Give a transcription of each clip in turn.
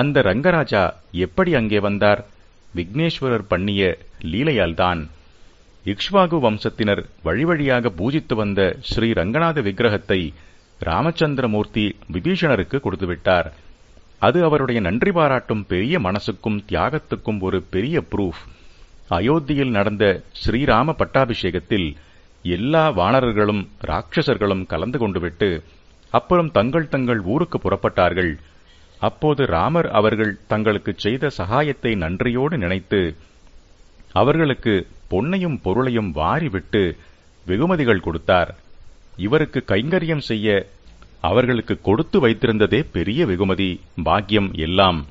அந்த ரங்கராஜா எப்படி அங்கே வந்தார்? விக்னேஸ்வரர் பண்ணிய லீலையால்தான் இக்ஷ்வாகு வம்சத்தினர் வழிவழியாக பூஜித்து வந்த ஸ்ரீ ரங்கநாத விக்கிரகத்தை ராமச்சந்திரமூர்த்தி விபீஷணருக்கு கொடுத்துவிட்டார். அது அவருடைய நன்றி பாராட்டும் பெரிய மனசுக்கும் தியாகத்துக்கும் ஒரு பெரிய ப்ரூஃப் அயோத்தியில் நடந்த ஸ்ரீராம பட்டாபிஷேகத்தில் எல்லா வானரர்களும் ராட்சசர்களும் கலந்து கொண்டுவிட்டு அப்புறம் தங்கள் தங்கள் ஊருக்கு புறப்பட்டார்கள். அப்போது ராமர் அவர்கள் தங்களுக்கு செய்த சகாயத்தை நன்றியோடு நினைத்து அவர்களுக்கு பொன்னையும் பொருளையும் வாரிவிட்டு வெகுமதிகள் கொடுத்தார். இவருக்கு கைங்கரியம் செய்ய அவர்களுக்கு கொடுத்து வைத்திருந்ததே பெரிய வெகுமதி பாக்கியம் எல்லாம்.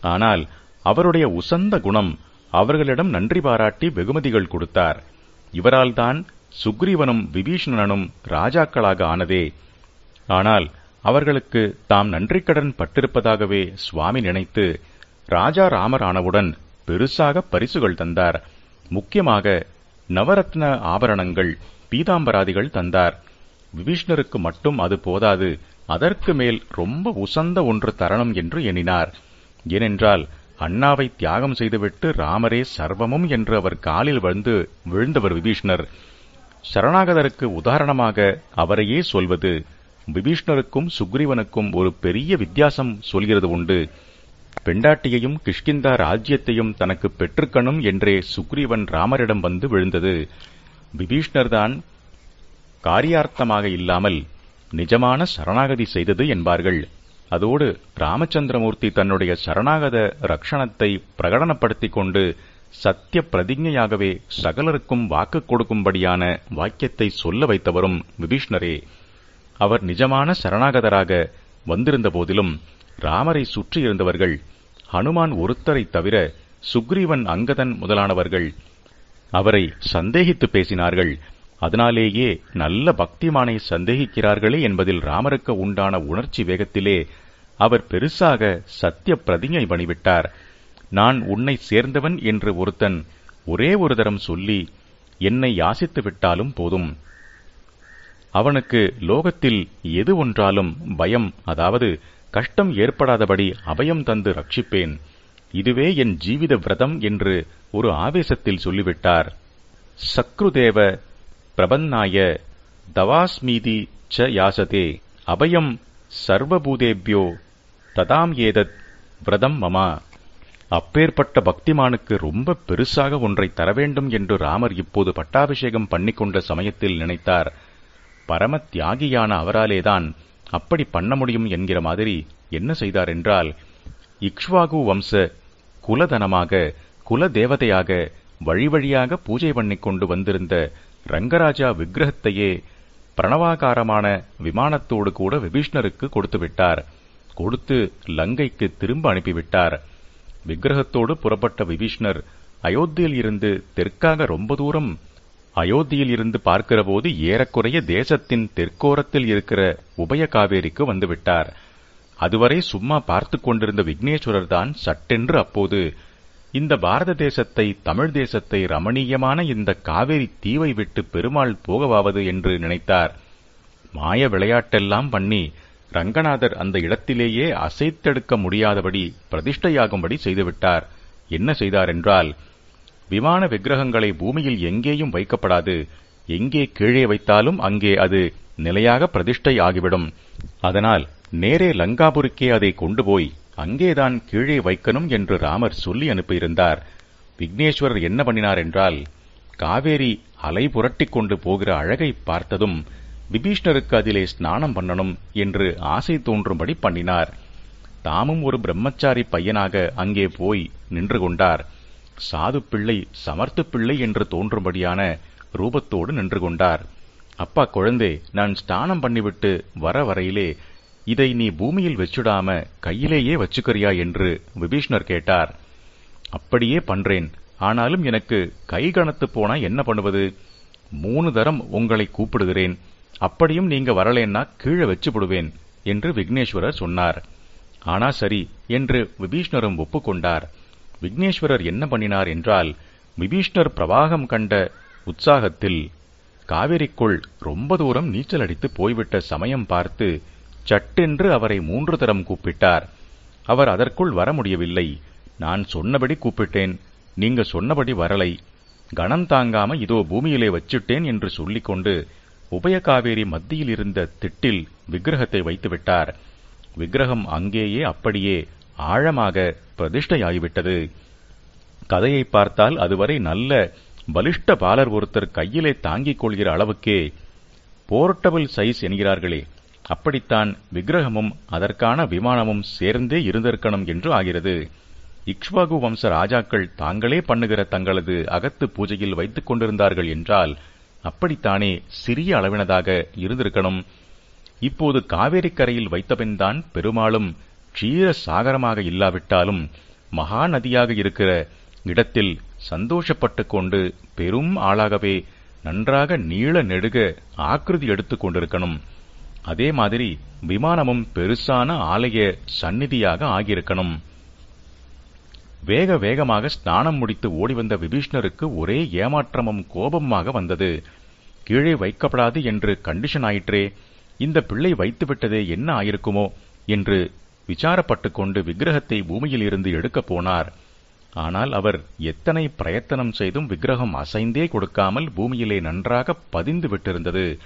ஆனால் அவருடைய உசந்த குணம் அவர்களிடம் நன்றி பாராட்டி வெகுமதிகள் கொடுத்தார். இவரால்தான் சுக்ரீவனும் விபீஷணனும் ராஜாக்களாக ஆனதே. ஆனால் அவர்களுக்கு தாம் நன்றிக்கடன் பட்டிருப்பதாகவே சுவாமி நினைத்து ராஜா ராமரானவுடன் பெருசாக பரிசுகள் தந்தார். முக்கியமாக நவரத்ன ஆபரணங்கள் பீதாம்பராதிகள் தந்தார். விபீஷ்ணருக்கு மட்டும் அது போதாது அதற்கு மேல் ரொம்ப உசந்த ஒன்று தரணும் என்று எண்ணினார். ஏனென்றால் அண்ணாவை தியாகம் செய்துவிட்டு ராமரே சர்வமும் என்று அவர் காலில் வந்து விழுந்தவர் விபீஷ்ணர். சரணாகதருக்கு உதாரணமாக அவரையே சொல்வது விபீஷ்ணருக்கும் சுக்ரீவனுக்கும் ஒரு பெரிய வித்தியாசம் சொல்கிறது உண்டு. பெண்டாட்டியையும் கிஷ்கிந்தா ராஜ்யத்தையும் தனக்கு பெற்றுக்கணும் என்றே சுக்ரீவன் ராமரிடம் வந்து விழுந்தது. விபீஷ்ணர்தான் காரியார்த்தமாக இல்லாமல் நிஜமான சரணாகதி செய்தது என்பார்கள். அதோடு ராமச்சந்திரமூர்த்தி தன்னுடைய சரணாகத ரக்ஷணத்தை பிரகடனப்படுத்திக் கொண்டு சத்திய பிரதிஜையாகவே சகலருக்கும் வாக்கு கொடுக்கும்படியான வாக்கியத்தை சொல்ல வைத்தவரும் விபீஷ்ணரே. அவர் நிஜமான சரணாகதராக வந்திருந்த போதிலும் ராமரை சுற்றியிருந்தவர்கள் ஹனுமான் ஒருத்தரை தவிர சுக்ரீவன் அங்கதன் முதலானவர்கள் அவரை சந்தேகித்து பேசினார்கள். அதனாலேயே நல்ல பக்திமானை சந்தேகிக்கிறார்களே என்பதில் ராமருக்கு உண்டான உணர்ச்சி வேகத்திலே அவர் பெருசாக சத்திய பிரதிஞை பண்ணிவிட்டார். நான் உன்னை சேர்ந்தவன் என்று ஒருத்தன் ஒரே ஒரு தரம் சொல்லி என்னை யாசித்து விட்டாலும் போதும். அவனுக்கு லோகத்தில் எது ஒன்றாலும் பயம் அதாவது கஷ்டம் ஏற்படாதபடி அபயம் தந்து ரட்சிப்பேன். இதுவே என் ஜீவித விரதம் என்று ஒரு ஆவேசத்தில் சொல்லிவிட்டார். சக்ருதேவ பிரபன்னாய தவாஸ்மீதி ச யாசதே அபயம் சர்வபூதேபியோ ததாம் ஏதத் விரதம் மமா. அப்பேற்பட்ட பக்திமானுக்கு ரொம்ப பெருசாக ஒன்றை தர வேண்டும் என்று ராமர் இப்போது பட்டாபிஷேகம் பண்ணிக்கொண்ட சமயத்தில் நினைத்தார். பரம தியாகியான அவராலேதான் அப்படி பண்ண முடியும் என்கிற மாதிரி என்ன செய்தார் என்றால் இக்ஷ்வாகு வம்ச குலதனமாக குல தேவதையாக வழி வழியாக பூஜை பண்ணிக் கொண்டு வந்திருந்த ரங்கராஜா விக்கிரகத்தையே பிரணவாகாரமான விமானத்தோடு கூட விபீஷ்ணருக்கு கொடுத்து விட்டார் கொடுத்து லங்கைக்கு திரும்ப அனுப்பிவிட்டார். விக்கிரகத்தோடு புறப்பட்ட விபீஷ்ணர் அயோத்தியில் இருந்து தெற்காக ரொம்ப தூரம் அயோத்தியில் இருந்து பார்க்கிறபோது ஏறக்குறைய தேசத்தின் தெற்கோரத்தில் இருக்கிற உபய காவேரிக்கு வந்துவிட்டார். அதுவரை சும்மா பார்த்து கொண்டிருந்த விக்னேஸ்வரர் தான் சட்டென்று அப்போது இந்த பாரத தேசத்தை தமிழ் தேசத்தை ரமணீயமான இந்த காவேரி தீவை விட்டு பெருமாள் போகவாவது என்று நினைத்தார். மாய விளையாட்டெல்லாம் பண்ணி ரங்கநாதர் அந்த இடத்திலேயே அசைத்தெடுக்க முடியாதபடி பிரதிஷ்டையாகும்படி செய்துவிட்டார். என்ன செய்தார் என்றால் விமான விக்கிரகங்களை பூமியில் எங்கேயும் வைக்கப்படாது. எங்கே கீழே வைத்தாலும் அங்கே அது நிலையாக பிரதிஷ்டை ஆகிவிடும். அதனால் நேரே லங்காபுரிக்கே அதை கொண்டு போய் அங்கேதான் கீழே வைக்கணும் என்று ராமர் சொல்லி அனுப்பியிருந்தார். விக்னேஸ்வரர் என்ன பண்ணினார் என்றால் காவேரி அலை புரட்டிக் கொண்டு போகிற அழகை பார்த்ததும் விபீஷ்ணருக்கு அதிலே ஸ்நானம் பண்ணணும் என்று ஆசை தோன்றும்படி பண்ணினார். தாமும் ஒரு பிரம்மச்சாரி பையனாக அங்கே போய் நின்று கொண்டார். சாது பிள்ளை சமர்த்து பிள்ளை என்று தோன்றும்படியான ரூபத்தோடு நின்று கொண்டார். அப்பா குழந்தை நான் ஸ்நானம் பண்ணிவிட்டு வர வரையிலே இதை நீ பூமியில் வச்சுடாம கையிலேயே வச்சுக்கறியா என்று விபீஷ்ணர் கேட்டார். அப்படியே பண்றேன். ஆனாலும் எனக்கு கை கணத்து போனா என்ன பண்ணுவது? மூணு தரம் உங்களை கூப்பிடுகிறேன். அப்படியும் நீங்க வரலேன்னா கீழே வச்சு விடுவேன் என்று விக்னேஸ்வரர் சொன்னார். ஆனா சரி என்று விபீஷ்ணரும் ஒப்புக்கொண்டார். விக்னேஸ்வரர் என்ன பண்ணினார் என்றால் விபீஷ்ணர் பிரவாகம் கண்ட உற்சாகத்தில் காவிரிக்குள் ரொம்ப தூரம் நீச்சல் அடித்து போய்விட்ட சமயம் பார்த்து சட்டென்று அவரை மூன்று தரம் கூப்பிட்டார். அவர் அதற்குள் வர முடியவில்லை. நான் சொன்னபடி கூப்பிட்டேன். நீங்க சொன்னபடி வரலை. கணம் தாங்காம இதோ பூமியிலே வச்சிட்டேன் என்று சொல்லிக்கொண்டு உபயகாவேரி மத்தியில் இருந்த திட்டில் விக்கிரகத்தை வைத்துவிட்டார். விக்கிரகம் அங்கேயே அப்படியே ஆழமாக பிரதிஷ்டையாகிவிட்டது. கதையை பார்த்தால் அதுவரை நல்ல பலிஷ்ட பாலர் ஒருத்தர் கையிலே தாங்கிக் கொள்கிற அளவுக்கே போர்ட்டபிள் சைஸ் என்கிறார்களே. அப்படித்தான் விக்கிரகமும் அதற்கான விமானமும் சேர்ந்தே இருந்திருக்கணும் என்று ஆகிறது. இக்ஷ்வாகு வம்ச ராஜாக்கள் தாங்களே பண்ணுகிற தங்களது அகத்து பூஜையில் வைத்துக் கொண்டிருந்தார்கள் என்றால் அப்படித்தானே சிறிய அளவினதாக இருந்திருக்கணும். இப்போது காவேரி கரையில் வைத்தபின்தான் பெருமாளும் க்ஷீர சாகரமாக இல்லாவிட்டாலும் மகாநதியாக இருக்கிற இடத்தில் சந்தோஷப்பட்டு கொண்டு பெரும் ஆளாகவே நன்றாக நீள நெடுக ஆக்கிருதி எடுத்துக் கொண்டிருக்கணும். அதே மாதிரி விமானமும் பெருசான ஆலய சந்நிதியாக ஆகியிருக்கணும். வேக வேகமாக ஸ்நானம் முடித்து ஓடிவந்த விபீஷ்ணருக்கு ஒரே ஏமாற்றமும் கோபமாக வந்தது. கீழே வைக்கப்படாது என்று கண்டிஷன் ஆயிற்றே இந்த பிள்ளை வைத்துவிட்டதே என்ன ஆயிருக்குமோ என்று விசாரப்பட்டுக் கொண்டு விக்கிரகத்தை பூமியில் இருந்து எடுக்கப் போனார். ஆனால் அவர் எத்தனை பிரயத்தனம் செய்தும் விக்கிரகம் அசைந்தே கொடுக்காமல் பூமியிலே நன்றாக பதிந்து விட்டிருந்தது.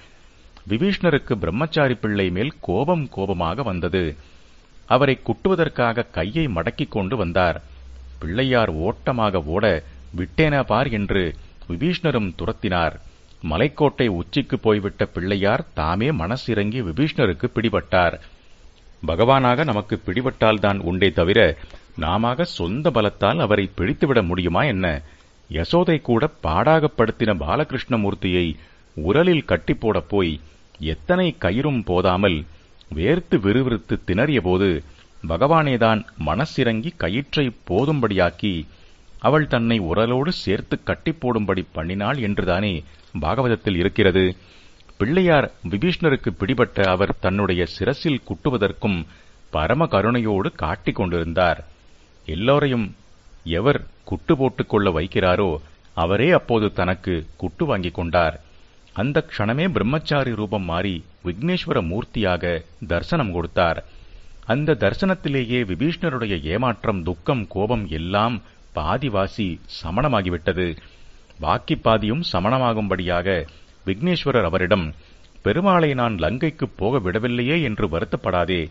விபீஷ்ணருக்கு பிரம்மச்சாரி பிள்ளை மேல் கோபம் கோபமாக வந்தது. அவரை குட்டுவதற்காக கையை மடக்கிக் கொண்டு வந்தார். பிள்ளையார் ஓட்டமாக ஓட விட்டேனா பார் என்று விபீஷ்ணரும் துரத்தினார். மலைக்கோட்டை உச்சிக்கு போய்விட்ட பிள்ளையார் தாமே மனசிறங்கி விபீஷ்ணருக்கு பிடிபட்டார். பகவானாக நமக்கு பிடிபட்டால்தான் உண்டே தவிர நாமாக சொந்த பலத்தால் அவரை பிடித்துவிட முடியுமா என்ன? யசோதை கூட பாடாகப்படுத்தின பாலகிருஷ்ணமூர்த்தியை உரலில் கட்டி போடப் போய் எத்தனை கயிறும் போதாமல் வேர்த்து விறுவிறுத்து திணறிய போது பகவானேதான் மனசிறங்கி கயிற்றை போதும்படியாக்கி அவள் தன்னை உரலோடு சேர்த்து கட்டி போடும்படி பண்ணினாள் என்றுதானே பாகவதத்தில் இருக்கிறது. பிள்ளையார் விபீஷ்ணருக்கு பிடிபட்ட அவர் தன்னுடைய சிரசில் குட்டுவதற்கும் பரம கருணையோடு காட்டிக் கொண்டிருந்தார். எல்லோரையும் எவர் குட்டு போட்டுக் கொள்ள வைக்கிறாரோ அவரே அப்போது தனக்கு குட்டு வாங்கிக் கொண்டார். அந்த க்ஷணமே பிரம்மச்சாரி ரூபம் மாறி விக்னேஸ்வர மூர்த்தியாக தரிசனம் கொடுத்தார். அந்த தரிசனத்திலேயே விபீஷ்ணருடைய ஏமாற்றம் துக்கம் கோபம் எல்லாம் பாதிவாசி சமணமாகிவிட்டது. பாக்கி பாதியும் சமணமாகும்படியாக விக்னேஸ்வரர் அவரிடம் பெருமாளை நான் லங்கைக்கு போக விடவில்லையே என்று வருத்தப்படாதே.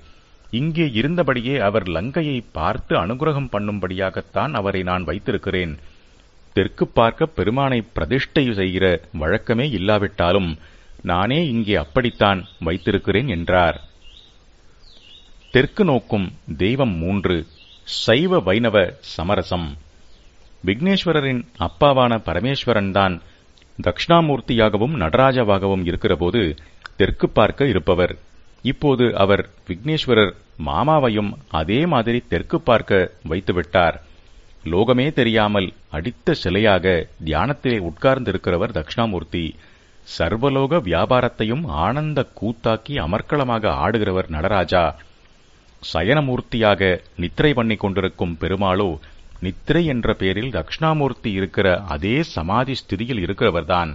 இங்கே இருந்தபடியே அவர் லங்கையை பார்த்து அனுகிரகம் பண்ணும்படியாகத்தான் அவரை நான் வைத்திருக்கிறேன். தெற்கு பார்க்க பெருமானை பிரதிஷ்டை செய்கிற வழக்கமே இல்லாவிட்டாலும் நானே இங்கே அப்படித்தான் வைத்திருக்கிறேன் என்றார். தெற்கு நோக்கும் தெய்வம் மூன்று சைவ வைணவ சமரசம். விக்னேஸ்வரரின் அப்பாவான பரமேஸ்வரன்தான் தக்ஷணாமூர்த்தியாகவும் நடராஜாவாகவும் இருக்கிறபோது தெற்கு பார்க்க இருப்பவர். இப்போது அவர் விக்னேஸ்வரர் மாமாவையும் அதே மாதிரி தெற்கு பார்க்க வைத்துவிட்டார். லோகமே தெரியாமல் அடித்த சிலையாக தியானத்திலே உட்கார்ந்திருக்கிறவர் தக்ஷணாமூர்த்தி சர்வலோக வியாபாரத்தையும் ஆனந்த கூத்தாக்கி அமர்க்களமாக ஆடுகிறவர் நடராஜா. சயனமூர்த்தியாக நித்திரை பண்ணி கொண்டிருக்கும் பெருமாளோ நித்திரை என்ற பெயரில் தக்ஷணாமூர்த்தி இருக்கிற அதே சமாதி ஸ்திதியில் இருக்கிறவர்தான்.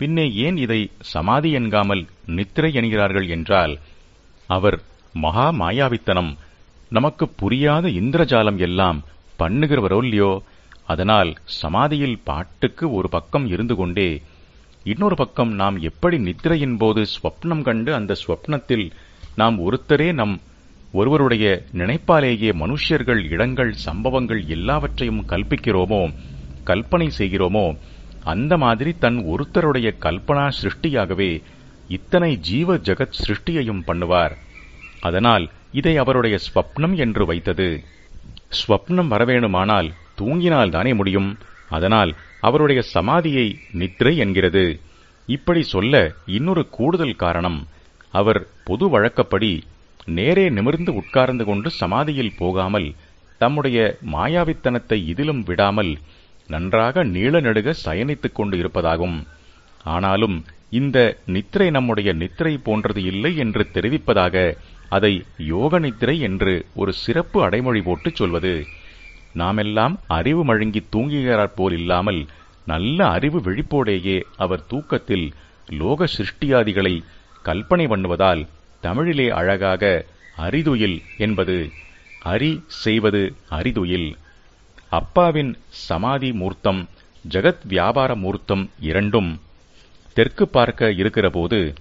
பின்னே ஏன் இதை சமாதி என்காமல் நித்திரை என்கிறார்கள் என்றால் அவர் மகா மாயாவித்தனம். நமக்கு புரியாத இந்திரஜாலம் எல்லாம் பண்ணுகிறவரோ இல்லையோ? அதனால் சமாதியில் பாட்டுக்கு ஒரு பக்கம் இருந்து கொண்டே இன்னொரு பக்கம் நாம் எப்படி நித்திரையின் போது ஸ்வப்னம் கண்டு அந்த ஸ்வப்னத்தில் நாம் ஒருத்தரே நம் ஒருவருடைய நினைப்பாலேயே மனுஷர்கள் இடங்கள் சம்பவங்கள் எல்லாவற்றையும் கல்பிக்கிறோமோ கல்பனை செய்கிறோமோ அந்த மாதிரி தன் ஒருத்தருடைய கல்பனா சிருஷ்டியாகவே இத்தனை ஜீவ ஜகத் சிருஷ்டியையும் பண்ணுவார். அதனால் இதை அவருடைய ஸ்வப்னம் என்று வைத்தது. ஸ்வப்னம் வரவேணுமானால் தூங்கினால் தானே முடியும். அதனால் அவருடைய சமாதியை நித்ரை என்கிறது. இப்படி சொல்ல இன்னொரு கூடுதல் காரணம். அவர் பொது வழக்கப்படி நேரே நிமிர்ந்து உட்கார்ந்து கொண்டு சமாதியில் போகாமல் தம்முடைய மாயாவித்தனத்தை இதிலும் விடாமல் நன்றாக நீள நெடுக சயனித்துக் கொண்டு இருப்பதாகும். ஆனாலும் இந்த நித்திரை நம்முடைய நித்திரை போன்றது இல்லை என்று தெரிவிப்பதாக அதை யோக நித்திரை என்று ஒரு சிறப்பு அடைமொழி போட்டுச் சொல்வது. நாமெல்லாம் அறிவு மழுங்கி தூங்குகிறார் போல் இல்லாமல் நல்ல அறிவு விழிப்போடேயே அவர் தூக்கத்தில் லோக சிருஷ்டியாதிகளை கல்பனை பண்ணுவதால் தமிழிலே அழகாக அரிதுயில் என்பது அரி செய்வது அரிதுயில். அப்பாவின் சமாதி மூர்த்தம் ஜெகத் வியாபார மூர்த்தம் இரண்டும் தெற்கு பார்க்க இருக்கிறபோது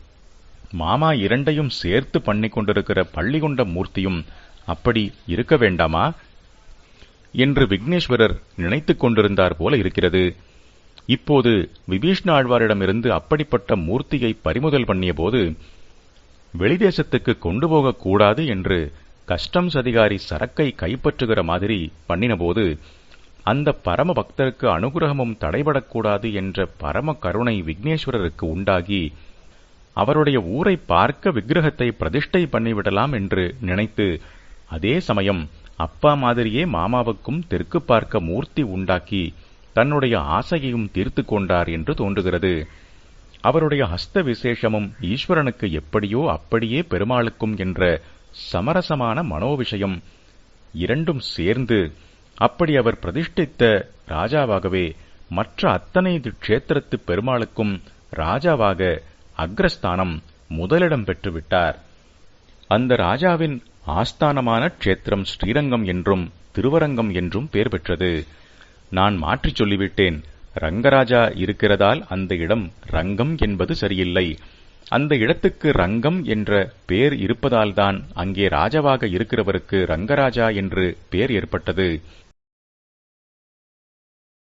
மாமா இரண்டையும் சேர்த்து பண்ணி கொண்டிருக்கிற பள்ளிகொண்ட மூர்த்தியும் அப்படி இருக்க வேண்டாமா? என்று விக்னேஸ்வரர் நினைத்துக் கொண்டிருந்தார் போல இருக்கிறது. இப்போது விபீஷ்ண ஆழ்வாரிடமிருந்து அப்படிப்பட்ட மூர்த்தியை பறிமுதல் பண்ணியபோது வெளிதேசத்துக்கு கொண்டு போகக்கூடாது என்று கஸ்டம்ஸ் அதிகாரி சரக்கை கைப்பற்றுகிற மாதிரி பண்ணினபோது அந்த பரம பக்தருக்கு அனுகிரகமும் தடைபடக்கூடாது என்ற பரம கருணை விக்னேஸ்வரருக்கு உண்டாகி அவருடைய ஊரை பார்க்க விக்கிரகத்தை பிரதிஷ்டை பண்ணிவிடலாம் என்று நினைத்து அதே சமயம் அப்பா மாதிரியே மாமாவுக்கும் தெற்கு பார்க்க மூர்த்தி உண்டாக்கி தன்னுடைய ஆசையையும் தீர்த்து கொண்டார் என்று தோன்றுகிறது. அவருடைய ஹஸ்த விசேஷமும் ஈஸ்வரனுக்கு எப்படியோ அப்படியே பெருமாளுக்கும் என்ற சமரசமான மனோவிஷயம் இரண்டும் சேர்ந்து அப்படி அவர் பிரதிஷ்டித்த ராஜாவாகவே மற்ற அத்தனை க்ஷேத்திரத்து பெருமாளுக்கும் ராஜாவாக அக்ரஸ்தானம் முதலிடம் பெற்றுவிட்டார். அந்த ராஜாவின் ஆஸ்தானமான க்ஷேத்திரம் ஸ்ரீரங்கம் என்றும் திருவரங்கம் என்றும் பெயர் பெற்றது. நான் மாற்றிச் சொல்லிவிட்டேன். ரங்கராஜா இருக்கிறதால் அந்த இடம் ரங்கம் என்பது சரியில்லை. அந்த இடத்துக்கு ரங்கம் என்ற பெயர் இருப்பதால்தான் அங்கே ராஜாவாக இருக்கிறவருக்கு ரங்கராஜா என்று பெயர் ஏற்பட்டது.